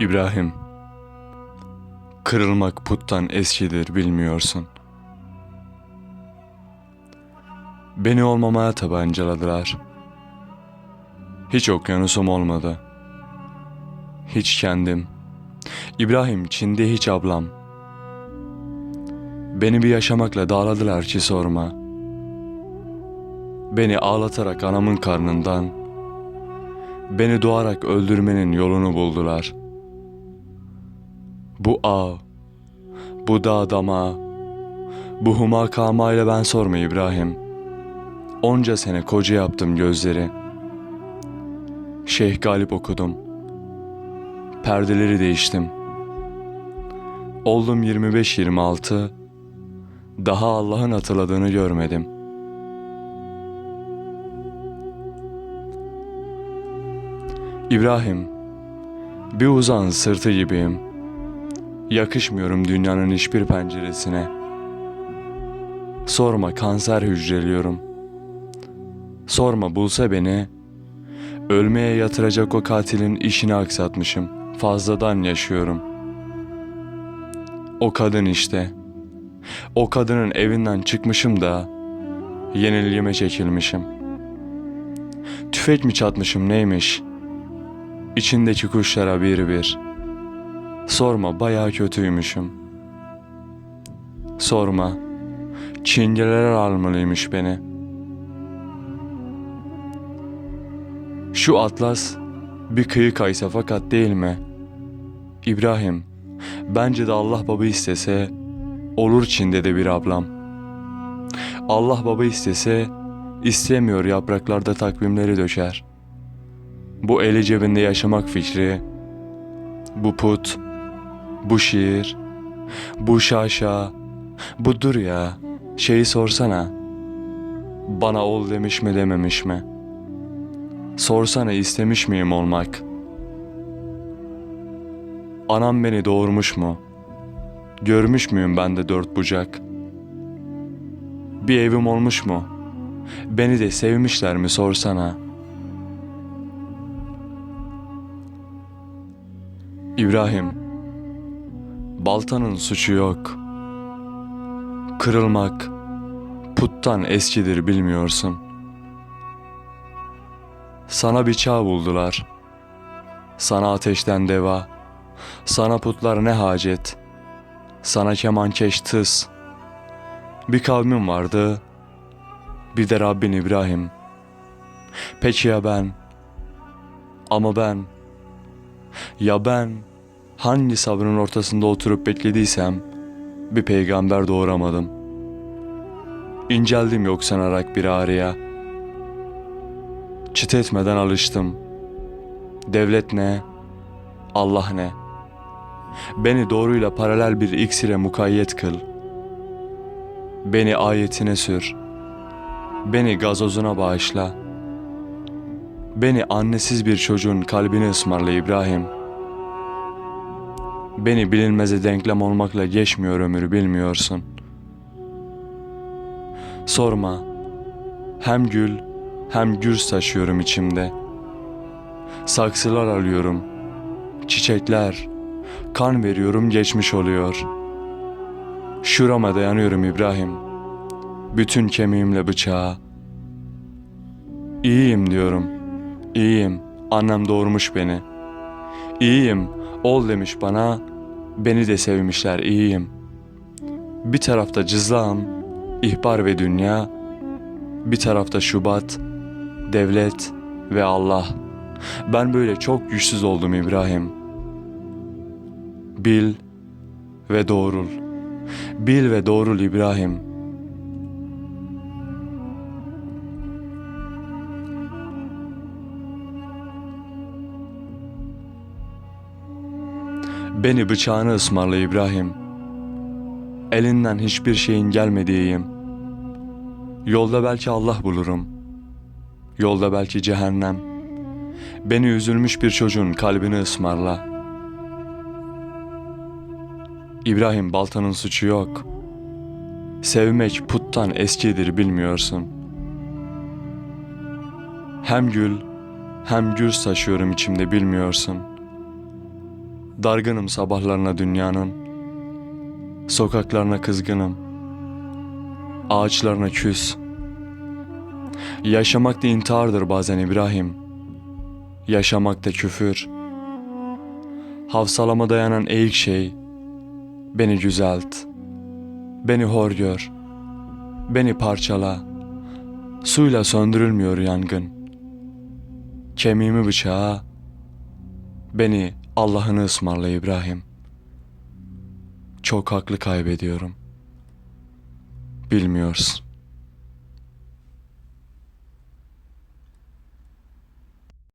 İbrahim, kırılmak puttan eskidir bilmiyorsun. Beni olmamaya tabancaladılar. Hiç okyanusum olmadı. Hiç kendim. İbrahim Çin'de hiç ablam. Beni bir yaşamakla dağladılar ki sorma. Beni ağlatarak anamın karnından, beni doğarak öldürmenin yolunu buldular. Bu ağ, bu dağ dama, bu huma kama ile ben sorma İbrahim. Onca sene koca yaptım gözleri. Şeyh Galip okudum. Perdeleri değiştim. Oldum 25-26, daha Allah'ın hatırladığını görmedim. İbrahim, bir uzağın sırtı gibiyim. Yakışmıyorum dünyanın hiçbir penceresine. Sorma kanser hücreliyorum. Sorma bulsa beni, ölmeye yatıracak o katilin işini aksatmışım. Fazladan yaşıyorum. O kadın işte. O kadının evinden çıkmışım da yenilgime çekilmişim. Tüfek mi çatmışım neymiş? İçindeki kuşlara bir bir. Sorma bayağı kötüymüşüm. Sorma. Çingeneler almalıymış beni. Şu atlas bir kıyı kaysa fakat değil mi? İbrahim, bence de Allah baba istese olur Çin'de de bir ablam. Allah baba istese istemiyor yapraklarda takvimleri döker. Bu eli cebinde yaşamak fikri, bu put, bu şiir, bu şaşa, bu dur ya, şeyi sorsana. Bana ol demiş mi dememiş mi? Sorsana istemiş miyim olmak? Anam beni doğurmuş mu? Görmüş müyüm ben de dört bucak? Bir evim olmuş mu? Beni de sevmişler mi sorsana. İbrahim, baltanın suçu yok. Kırılmak puttan eskidir bilmiyorsun. Sana bir buldular. Sana ateşten deva. Sana putlar ne hacet. Sana kemankeş tıs. Bir kavmin vardı. Bir de Rabbin İbrahim. Peki ya ben? Ama ben... Ya ben hangi sabrın ortasında oturup beklediysem bir peygamber doğuramadım. İnceldim yok sanarak bir ağrıya. Çıt etmeden alıştım. Devlet ne? Allah ne? Beni doğruyla paralel bir iksire mukayyet kıl. Beni ayetine sür. Beni gazozuna bağışla. Beni annesiz bir çocuğun kalbine ısmarla İbrahim. Beni bilinmeze denklem olmakla geçmiyor ömür bilmiyorsun. Sorma. Hem gül hem gürs taşıyorum içimde. Saksılar alıyorum. Çiçekler. Kan veriyorum geçmiş oluyor. Şurama dayanıyorum İbrahim. Bütün kemiğimle bıçağa. İyiyim diyorum. İyiyim. Annem doğurmuş beni. İyiyim. Ol demiş bana. Beni de sevmişler. İyiyim. Bir tarafta cızlağım, ihbar ve dünya. Bir tarafta Şubat, devlet ve Allah. Ben böyle çok güçsüz oldum İbrahim. Bil ve doğrul. Bil ve doğrul İbrahim. Beni bıçağını ısmarla İbrahim. Elinden hiçbir şeyin gelmediğiyim. Yolda belki Allah bulurum. Yolda belki cehennem. Beni üzülmüş bir çocuğun kalbini ısmarla. İbrahim baltanın suçu yok. Sevmek puttan eskidir bilmiyorsun. Hem gül hem gürs taşıyorum içimde bilmiyorsun. Dargınım sabahlarına dünyanın. Sokaklarına kızgınım. Ağaçlarına küs. Yaşamak da intihardır bazen İbrahim. Yaşamak da küfür. Havsalama dayanan eğik şey. Beni güzelt. Beni hor gör. Beni parçala. Suyla söndürülmüyor yangın. Kemiğimi bıçağa. Beni Allah'ını ısmarla İbrahim. Çok haklı kaybediyorum. Bilmiyorsun.